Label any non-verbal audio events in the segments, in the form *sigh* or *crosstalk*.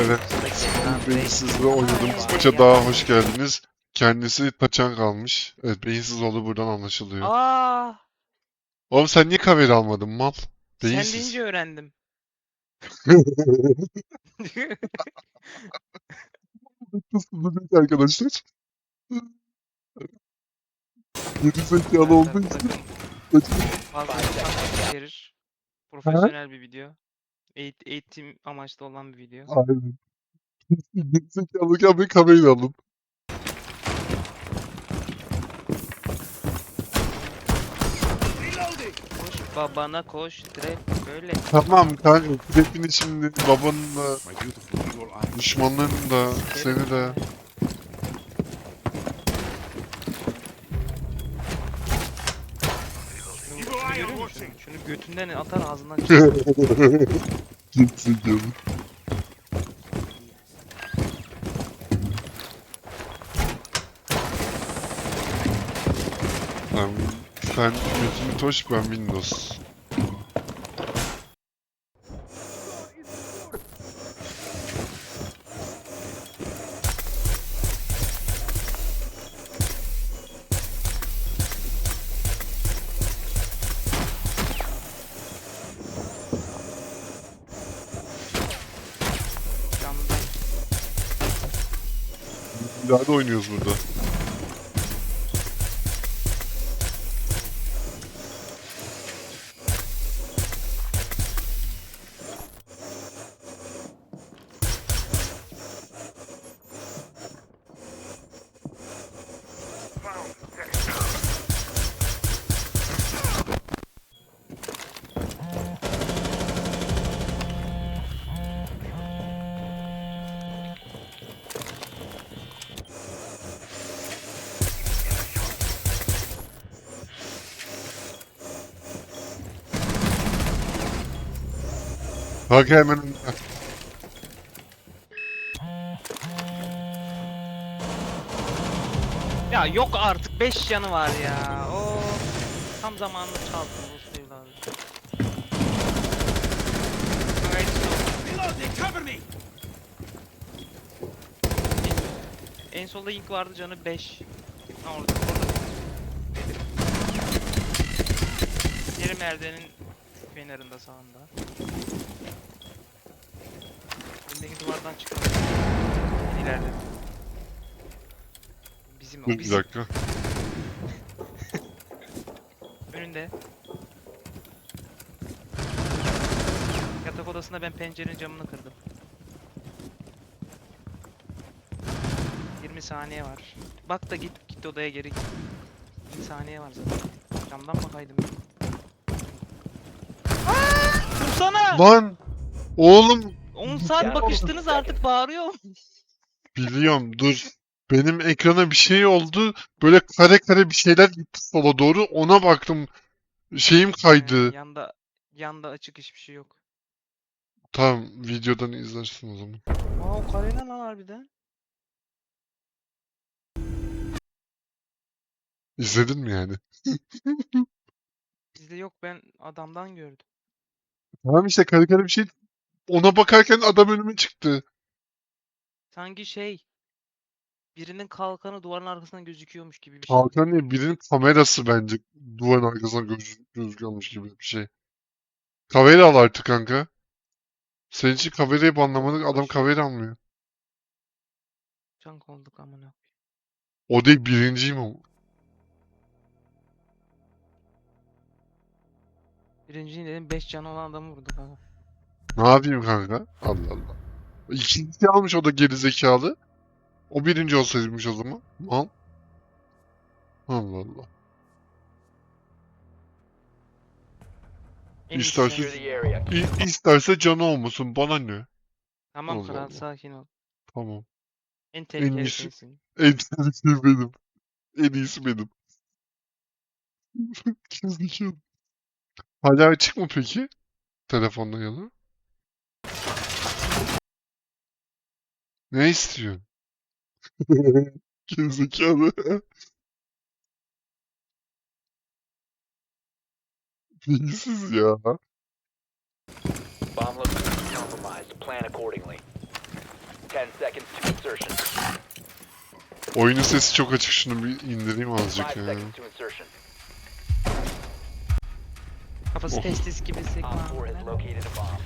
Evet, beyinsiz ve oynadığımız maça daha hoş geldiniz. Kendisi taçan kalmış. Evet, beyinsiz oldu buradan anlaşılıyor. Aa, Oğlum sen niye kamera almadın mal? sen Beyinsiz. deyince öğrendim. Nasıl duruyor arkadaşlar? Geri zekalı olduğu için Bakın, fazla insan içerir. Profesyonel bir video. Eğit eğitim amaçlı olan bir video. Aynen. Geri zekalıyken bir kamerayı alın. Koş babana koş trap böyle. Tamam kanka, hepini şimdi babanın da, düşmanların da, seni de. Şunu, şunu görüyor musun? Şunu götünden atar ağzından *laughs* çıkar. Zekalı. Tamam, sen Macintosh, ben Windows. Bilal'de oynuyoruz burada. Bak hemen Ya yok artık 5 yanı var ya. O tam zamanında çaldım bu evladı. Evet, En, en solda ink vardı canı 5. Ha orada orada. Diğeri merdivenin kenarında sağında. Önündeki duvardan çıkalım. İleride. Bizim o Dur bir bizim. dakika. *laughs* Önünde. Yatak odasında ben pencerenin camını kırdım. 20 saniye var. Bak da git git odaya geri git. 20 saniye var zaten. Camdan bakaydım. Aaaa! Dursana! Lan! Oğlum! 10 saat bakıştınız artık bağırıyor. Biliyorum dur. Benim ekrana bir şey oldu. Böyle kare kare bir şeyler gitti sola doğru. Ona baktım. Şeyim kaydı. Yanda yanda açık hiçbir şey yok. Tamam videodan izlersin o zaman. Aa o kare ne lan harbiden? İzledin mi yani? Bizde yok ben adamdan gördüm. Tamam işte kare kare bir şey. Ona bakarken adam önüme çıktı. Sanki şey birinin kalkanı duvarın arkasından gözüküyormuş gibi bir şey. Hakan değil birinin kamerası bence duvarın arkasına göz, gözüküyormuş gibi bir şey. Kamera al artık kanka. Senin için kamerayı banlamadık adam kamera almıyor. Can olduk amına. O değil birinciyim ama. Birincinin dedim 5 canı olan adamı vurdu kanka. Ne yapayım kanka? Allah Allah. İkinci almış o da geri zekalı. O birinci olsaymış o zaman. Mal. Allah Allah. En İsterse-. İ- isterse canı olmasın bana ne? Tamam Allah kral Allah. sakin ol. Tamam. En tehlikeli iyisi- sensin. En tehlikeli benim. En iyisi benim. *laughs* Gerizekalı. Hala açık mı peki? Telefonda ya Ne istiyorsun? *laughs* Gerizekalı. Beyinsiz ya. Bomb location compromised. Plan accordingly. 10 seconds to insertion. Oyunun sesi çok açık. Şunu bir indireyim 5 azıcık ya. seconds to insertion. Kafası Oh. testis gibi Op sekme. 4 has located a bomb.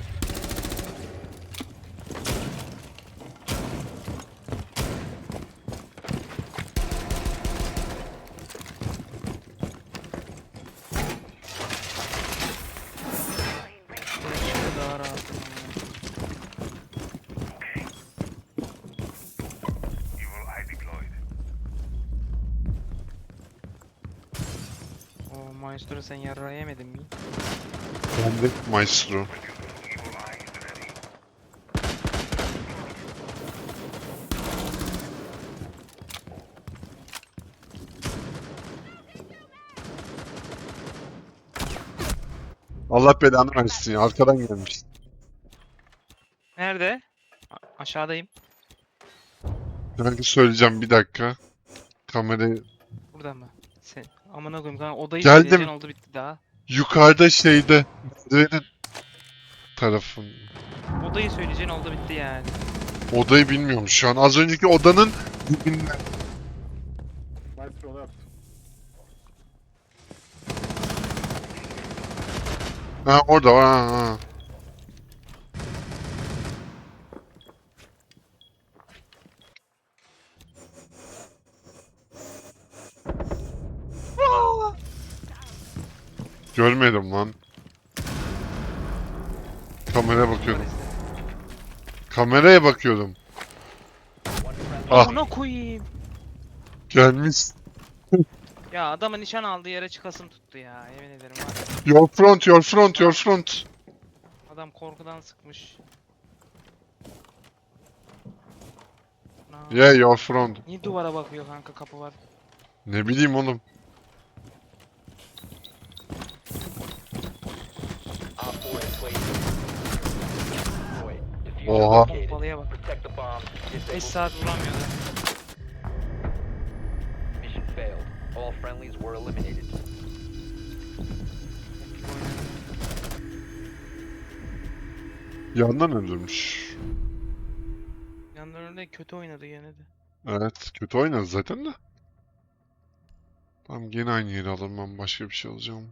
Şöyle daha rahatım. O Maestro sen yarrağı yemedin mi? Ben de Maestro. Allah belanı versin ya. Arkadan gelmiş. Nerede? A- aşağıdayım. Kanka söyleyeceğim bir dakika. Kamerayı Burada mı? Sen amına koyayım kanka odayı Geldim. söyleyeceksin oldu bitti daha. yukarıda şeyde merdivenin tarafın. Odayı söyleyeceksin oldu bitti yani. Odayı bilmiyorum şu an. Az önceki odanın dibinde. Ha orada var ha, ha. Görmedim lan. Kameraya bakıyordum. Kameraya bakıyordum. Ah. Amına koyayım. Gelmiş. Ya adamı nişan aldığı yere çıkasım tuttu ya. Yemin ederim var. ya. Your front, your front, your front. Adam korkudan sıkmış. Yeah, your front. Niye duvara bakıyor kanka kapı var? Ne bileyim oğlum. Op 4 has placed. Destroy. Diffuser Oha. Pompalıya bak. Protect the bomb. 5 Disable saat vuramıyordu. mission failed. All friendlies were eliminated. Yandan öldürmüş. Yanlarında kötü oynadı gene de. Evet, kötü oynadı zaten de. Tamam gene aynı yeri alırım ben başka bir şey alacağım.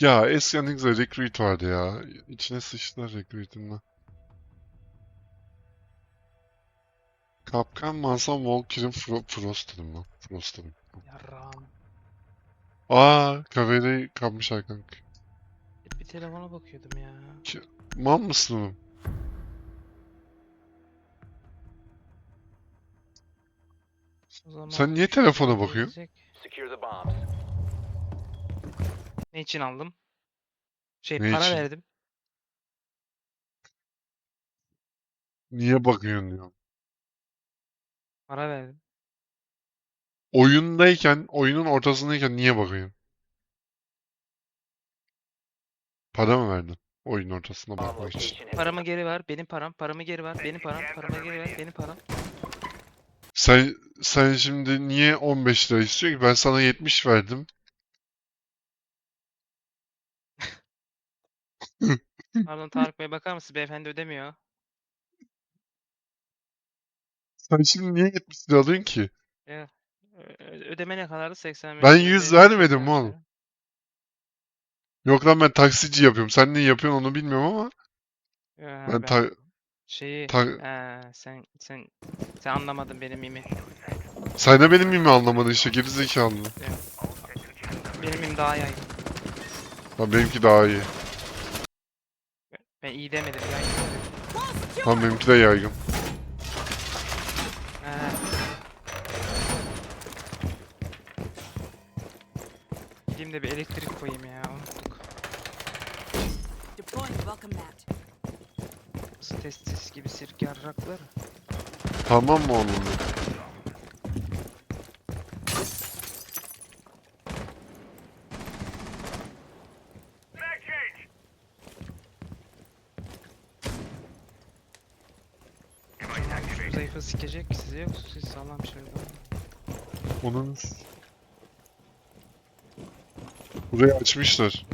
Ya Esyanix'e Recruit vardı ya. İçine sıçtılar Recruit'in de. Kapkan Mansan Valkyrie'in Fro Frost dedim lan. Frost dedim. Yarrağım. Aa, Kavere'yi kapmışlar kanka. Bir telefona bakıyordum ya. Mal mısın oğlum? O zaman Sen niye telefona bakıyorsun? gelecek. Secure the bombs. Ne için aldım? Şey Ne para için? verdim. Niye bakıyorsun diyor. Para verdim. Oyundayken, oyunun ortasındayken niye bakıyorsun? Para mı verdin? Oyun ortasına Bomb bakmak için. location has Paramı geri ver. Benim param. Paramı geri ver. Benim param. Paramı geri ver. Benim param. Sen sen şimdi niye 15 lira istiyor ki? Ben sana 70 verdim. Pardon Tarık Bey bakar mısın? Beyefendi ödemiyor. Sen şimdi niye 70 lira alıyorsun ki? Ö- ö- Ödeme ne kadardı? 85 Ben lira. 100 Benim vermedim 80 oğlum. Yok lan ben taksici yapıyorum. Sen ne yapıyorsun onu bilmiyorum ama Ya, ben ben ta şeyi ta- Ha, sen sen sen anlamadın benim mimi. sen de benim mimi anlamadın işte gerizekalı. Benim mim daha yaygın. Lan benimki daha iyi. Ben iyi demedim yaygın dedim. Lan benimki de yaygın. Ha. Gideyim de bir elektrik koyayım ya unuttuk. Deploying welcome mat. Nasıl testis gibi sirk yarraklar. Tamam mı oğlum? sikecek size yok siz sağlam şeyden. Onun... Burayı açmışlar.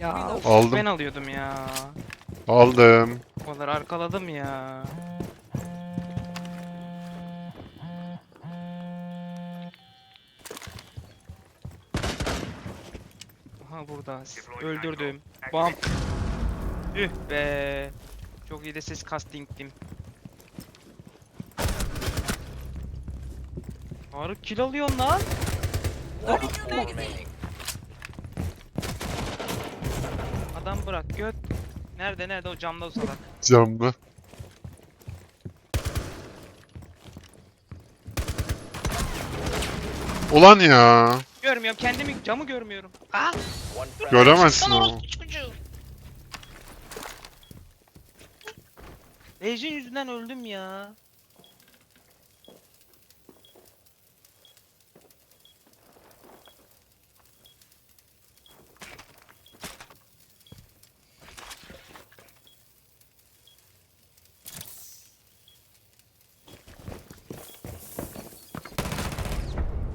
Ya of, Aldım. ben alıyordum ya. Aldım. O arkaladım ya. Aha burada. Öldürdüm. Bam. Üh be. Çok iyi de ses casting'tim. Faruk kill alıyorsun lan. Remaining. Adam bırak göt. Nerede nerede o camda o salak. Camda. Ulan ya. Görmüyorum kendimi camı görmüyorum. Ah! One friendly. Göremezsin ama. Legion yüzünden öldüm ya.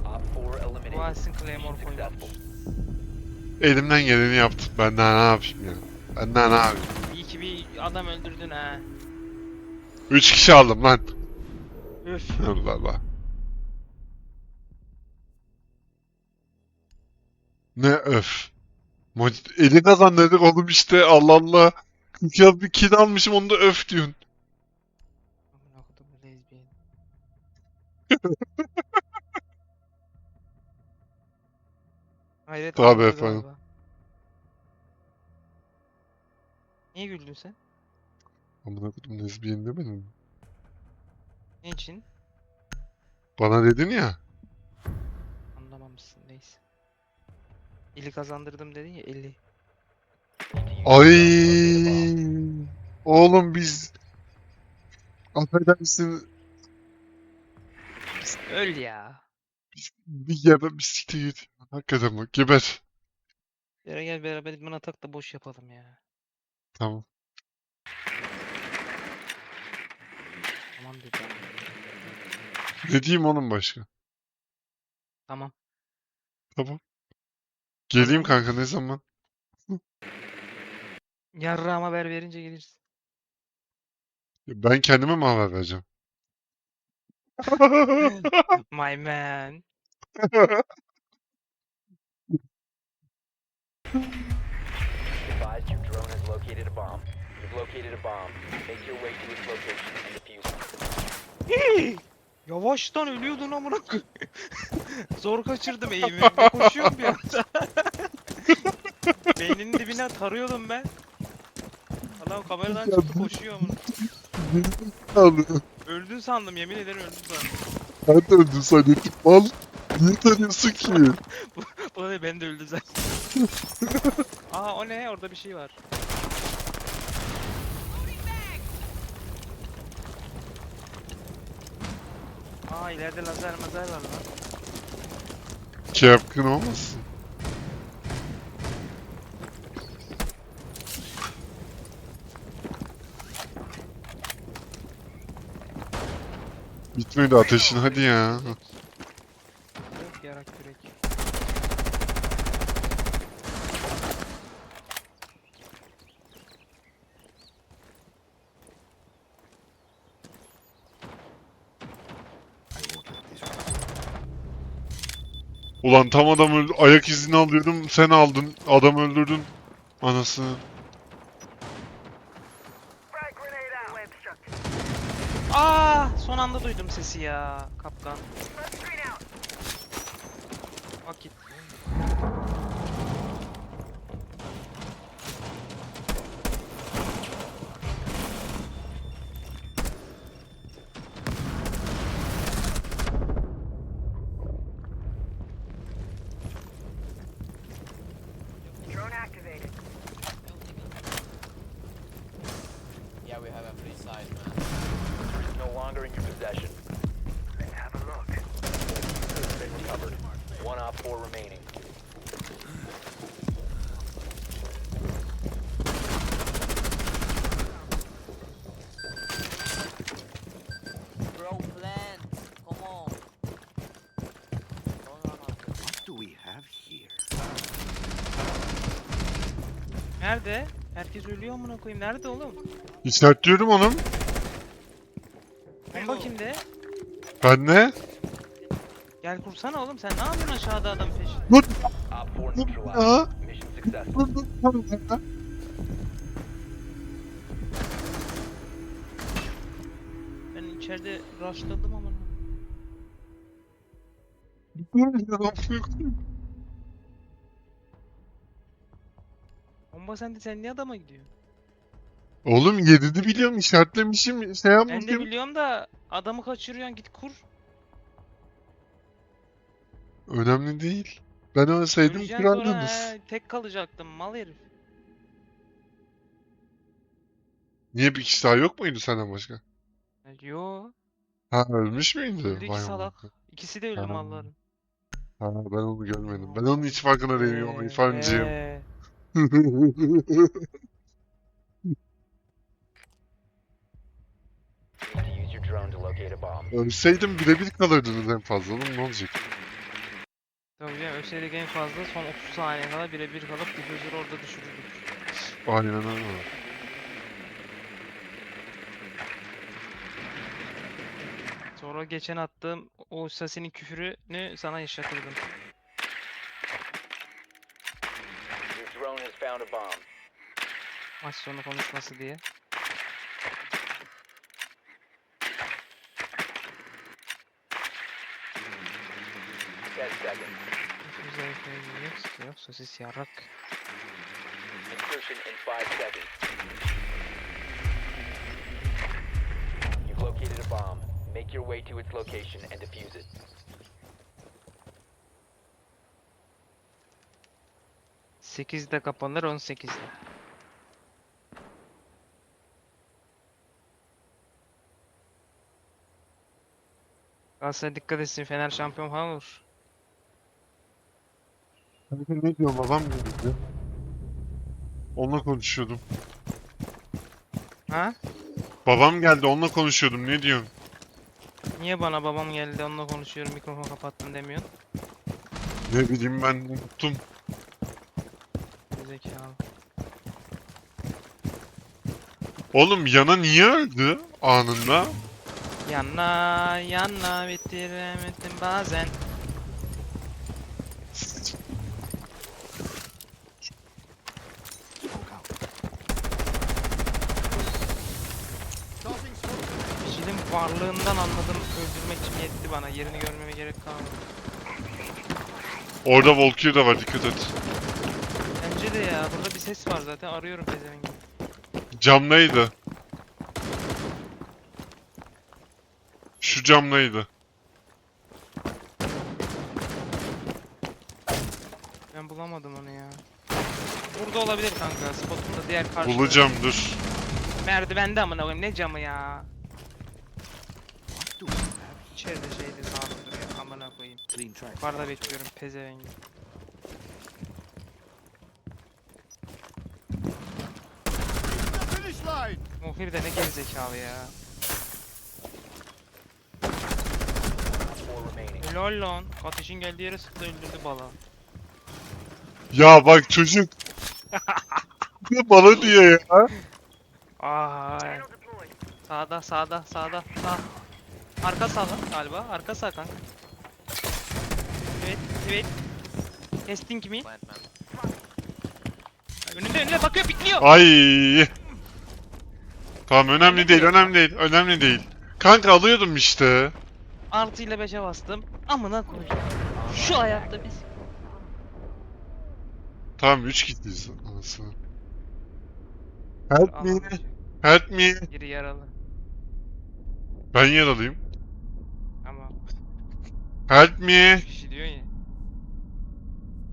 Op four eliminated. Vasin Claymore successful. Elimden geleni yaptım. Ben daha ne yapayım ya. Ben daha ne yapayım. İyi ki bir adam öldürdün ha. Üç kişi aldım lan. Üf. Allah Allah. Ne öf. Mo- Eli kazandırdık oğlum işte Allah Allah. Ya bir kill almışım onu da öf diyorsun. Amına kodum lezbiyen. Hayret Tabii oldu efendim. galiba. Niye güldün sen? Amına koydum lezbiyen demedin mi? Ne için? Bana dedin ya. Anlamamışsın neyse. Eli kazandırdım dedin ya eli. Ay. Oğlum biz affedersin Öl ya. bir geber bir siktir git. Hakikaten bak geber. Yere gel beraber idman atak da boş yapalım ya. Tamam. Tamam dedim. Ne diyeyim oğlum başka? Tamam. Tamam. Geleyim kanka ne zaman? *laughs* Yarrağıma haber verince gelirsin. Ben kendime mi haber vereceğim? *laughs* My man. Advised your drone has located a bomb. You've located a bomb. Make your way to its location and defuse it. Yavaştan ölüyordun amına koyayım. *laughs* Zor kaçırdım eğimi. Koşuyorum bir anda. Beyninin dibine tarıyordum ben. Adam kameradan çıktı koşuyor amına. Abi, Öldün sandım yemin ederim öldün sandım. ben de öldüm zannettim. Mal. Niye tanıyorsun ki? *laughs* Bu da ben de öldü zaten. Aa o ne? Orada bir şey var. Aa ileride lazer mazer var lan. Çapkın olmasın? Bitmedi ateşin hadi ya. Ulan tam adam öldü. Ayak izini alıyordum. Sen aldın. Adam öldürdün. Anasını. Aa son anda duydum sesi ya kapkan. Activated. Yeah, we have a free side, man. Diffuser is no longer in your possession. Have a look. Diffuser has been recovered. One op four remaining. Nerede? Herkes ölüyor amına koyayım. Nerede oğlum? İşaretliyorum oğlum. Bomba kimde? Ben ne? Gel kursana oğlum. Sen ne yapıyorsun aşağıda adam peşinde? Dur. Op 4 Dur neutralized. ya. Mission successful. Dur dur. Tamam kanka. Ben içeride rushladım ama. Dur Bomba sende sen niye adama gidiyorsun? Oğlum yerini biliyorum işaretlemişim şey Ben de yapmışım. biliyorum da adamı kaçırıyorsun git kur. Önemli değil. Ben ölseydim Öleceksin sonra kurardınız. he, tek kalacaktım mal herif. Niye bir kişi daha yok muydu senden başka? E, Yo. Ha ölmüş müydü? Öldü iki Vay salak. amına. İkisi de öldü Ha. malların. Ha ben onu görmedim. Ben onun hiç farkına değilim Ee, İrfancığım. ee. You need to use your drone to locate a bomb. Ölseydim birebir kalırdınız en fazla oğlum ne olacak? Tabii canım ölseydik en fazla son 30 saniye kadar birebir kalıp difüzörü orada düşürürdük. Aynen öyle. Sonra geçen attığım o Sasi'nin küfürünü sana yaşatırdım. Drone has found a bomb. Maç sonu konuşması diye. Güzel şey yok. Yok sosis yarrak. Insertion in five seconds. You've located a bomb. Make your way to its location and defuse it. Sekizde kapanır 18'de. Galatasaray dikkat etsin Fener şampiyon falan olur. Kanka ne diyorum adam geldi. Onunla konuşuyordum. Ha? Babam geldi onunla konuşuyordum ne diyorsun? Niye bana babam geldi onunla konuşuyorum mikrofon kapattın demiyorsun? Ne bileyim ben unuttum. Zekalı. Oğlum yana niye öldü anında? Yana yana bitiremedim bazen. Kişinin varlığından anladım öldürmek için yetti bana. Yerini görmeme gerek kalmadı. Orada Volkir de var dikkat et. Bence de ya burada bir ses var zaten arıyorum pezevengi. Camdaydı. Şu camdaydı. Ben bulamadım onu ya. Burada olabilir kanka. Spotumda diğer karşıda. Bulacağım dur. Merdivende amına koyayım ne camı ya. İçeride şeydi sağda duruyor amına koyayım. Yukarıda bekliyorum pezevengi. Muhir de ne gerizekalı ya. Lol lan. Ateşin geldiği yere sıktı öldürdü bala. Ya bak çocuk. *laughs* Ne bana diyor ya. Ay. Sağda sağda sağda sağ. Arka sağ lan galiba. Arka sağ kanka. Evet evet. Testing mi? Önünde önünde bakıyor pikliyor. Ay. Tamam önemli değil, önemli değil, önemli değil. Kanka alıyordum işte. Artı ile 5'e bastım. Amına koyayım. Şu hayatta biz. Tamam 3 kişiyiz anasını. Help me, Alamayacak. help me. Biri yaralı. Ben yaralıyım. Ama Help me. 3 kişi diyor ya.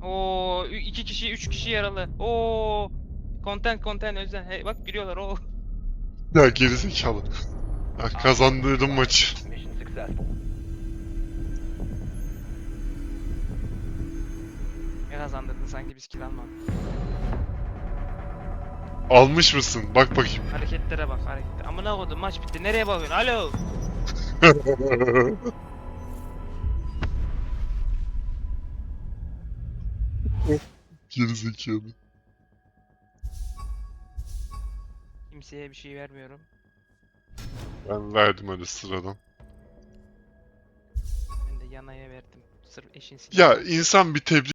Oo 2 kişi 3 kişi yaralı. Oo content content özel. Hey bak gülüyorlar o. Ya gerizekalı. Ah, kazandırdım maçı. Mission successful. Ne kazandırdın sanki biz kill almadık. Almış mısın? Bak bakayım. *laughs* Hareketlere bak hareketlere. Amına koydum maç bitti. Nereye bakıyorsun? Alo. Gerizekalı. Kimseye bir şey vermiyorum. Ben verdim öyle sıradan. Ben de yanaya verdim. Sırf eşin Ya insan bir tebrik